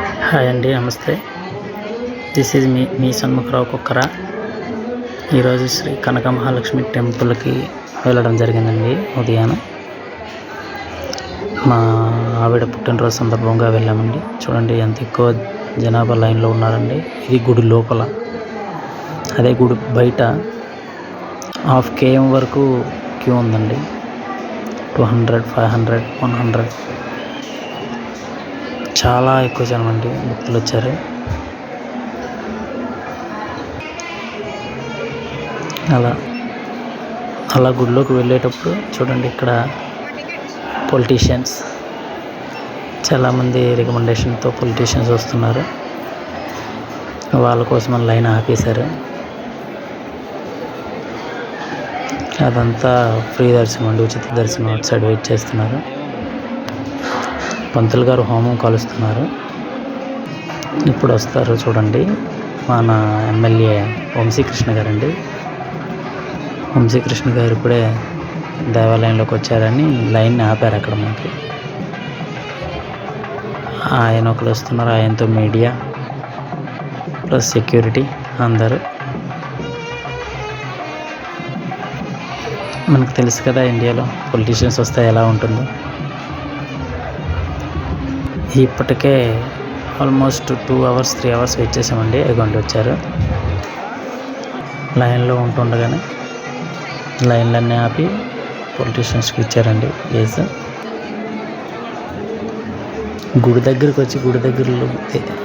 Hi అండి నమస్తే. This is మీ మీ సన్ముఖరావు కుక్కర. ఈరోజు శ్రీ కనక మహాలక్ష్మి టెంపుల్కి వెళ్ళడం జరిగిందండి ఉదయాన. మా ఆవిడ పుట్టినరోజు సందర్భంగా వెళ్ళామండి. చూడండి ఎంత ఎక్కువ జనాభా లైన్లో ఉన్నారండి. ఇది గుడి లోపల. అదే గుడి బయట హాఫ్ కేఎం వరకు క్యూ ఉందండి. Two hundred five hundred one hundred. చాలా ఎక్కువ జనం అండి భక్తులు వచ్చారు అలా అలా గుడిలోకి వెళ్ళేటప్పుడు చూడండి ఇక్కడ పొలిటీషియన్స్ చాలామంది రికమెండేషన్తో పొలిటీషియన్స్ వస్తున్నారు. వాళ్ళ కోసం లైన్ ఆపేశారు. అదంతా ఫ్రీ దర్శనం అండి ఉచిత దర్శనం అటు సైడ్ వెయిట్ చేస్తున్నారు. పంతులు గారు హోమం కలుస్తున్నారు. ఇప్పుడు వస్తారు చూడండి. మన ఎమ్మెల్యే వంశీకృష్ణ గారండి. వంశీకృష్ణ గారు ఇప్పుడే దేవాలయంలోకి వచ్చారని లైన్ని ఆపారు అక్కడ మనకి. ఆయన ఒకరు వస్తున్నారు ఆయనతో మీడియా ప్లస్ సెక్యూరిటీ అందరూ. మనకు తెలుసు కదా ఇండియాలో పొలిటీషియన్స్ వస్తే ఎలా ఉంటుందో. ఇప్పటికే almost two hours three hours wait చేసామండి. ఎగొండి వచ్చారు. లైన్లో ఉంటుండగానే లైన్లన్నీ ఆపి పొలిటీషియన్స్కి ఇచ్చారండి. కేసు గుడి దగ్గరికి వచ్చి గుడి దగ్గరలో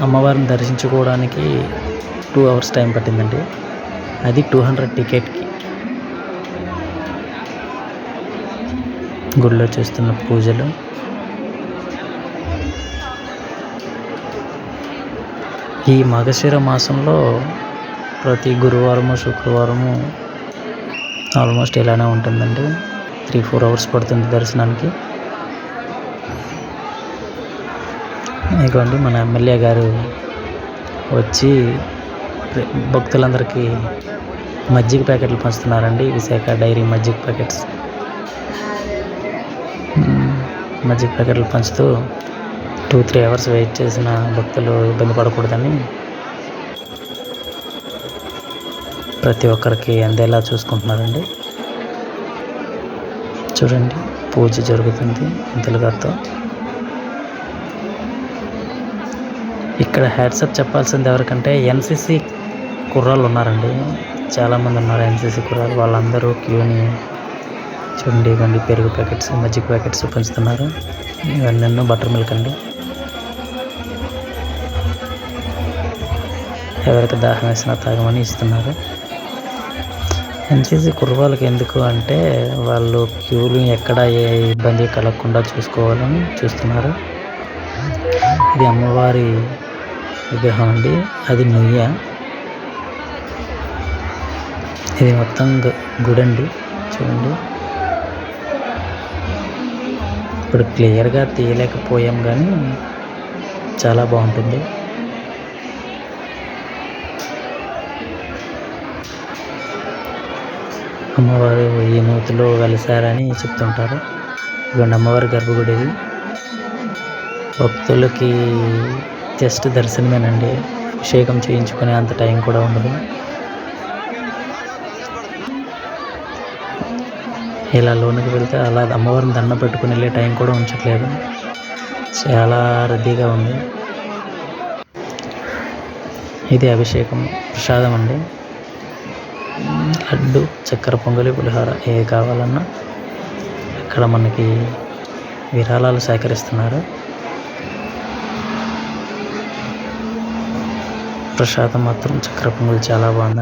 అమ్మవారిని దర్శించుకోవడానికి టూ అవర్స్ టైం పట్టిందండి. అది టూ హండ్రెడ్ టికెట్కి. గుడిలో చేస్తున్న పూజలు ఈ మగశిర మాసంలో ప్రతి గురువారము శుక్రవారము ఆల్మోస్ట్ ఇలానే ఉంటుందండి. త్రీ ఫోర్ అవర్స్ పడుతుంది దర్శనానికి. ఇదిగోండి మన ఎమ్మెల్యే గారు వచ్చి భక్తులందరికీ మజ్జిగ ప్యాకెట్లు పంచుతున్నారండి. విశాఖ డైరీ మజ్జిగ ప్యాకెట్స్. మజ్జిగ ప్యాకెట్లు పంచుతూ టూ త్రీ అవర్స్ వెయిట్ చేసిన భక్తులు ఇబ్బంది పడకూడదని ప్రతి ఒక్కరికి అందేలా చూసుకుంటున్నారండి. చూడండి పూజ జరుగుతుంది పంతులు గారితో. ఇక్కడ హ్యాట్సప్ చెప్పాల్సింది ఎవరికంటే ఎన్సిసి కుర్రాళ్ళు ఉన్నారండి. చాలామంది ఉన్నారు ఎన్సిసి కుర్రాళ్ళు. వాళ్ళందరూ క్యూని చూడండి ఇవ్వండి పెరుగు ప్యాకెట్స్ మజ్జిగ ప్యాకెట్స్ పెంచుతున్నారు. ఇవన్నీ బటర్ మిల్క్ అండి. ఎవరికి దాహం వేసినా తాగమని ఇస్తున్నారు. ఎన్సీసీ కుర్రవాళ్ళకి ఎందుకు అంటే వాళ్ళు క్యూలు ఎక్కడ ఏ ఇబ్బంది కలగకుండా చూసుకోవాలని చూస్తున్నారు. ఇది అమ్మవారి విగ్రహం అండి. అది నుయ్య. ఇది మొత్తం గుడండి. చూడండి. ఇప్పుడు క్లియర్గా తీయలేకపోయాం కానీ చాలా బాగుంటుంది. అమ్మవారు ఈ నూతిలో వెలిసారని చెప్తుంటారు. ఇవ్వండి అమ్మవారి గర్భగుడి ఇది భక్తులకి జస్ట్ దర్శనమేనండి. అభిషేకం చేయించుకునే అంత టైం కూడా ఉండదు. ఇలా లోనికి వెళ్తే అలా అమ్మవారిని దండం పెట్టుకుని వెళ్ళే టైం కూడా ఉంచట్లేదు. చాలా రద్దీగా ఉంది. ఇది అభిషేకం ప్రసాదం అండి. లడ్డు చక్కెర పొంగలి పులిహోర ఏ కావాలన్నా ఇక్కడ మనకి విరాళాలు సేకరిస్తున్నారు. ప్రసాదం మాత్రం చక్కెర పొంగలి చాలా బాగుందండి.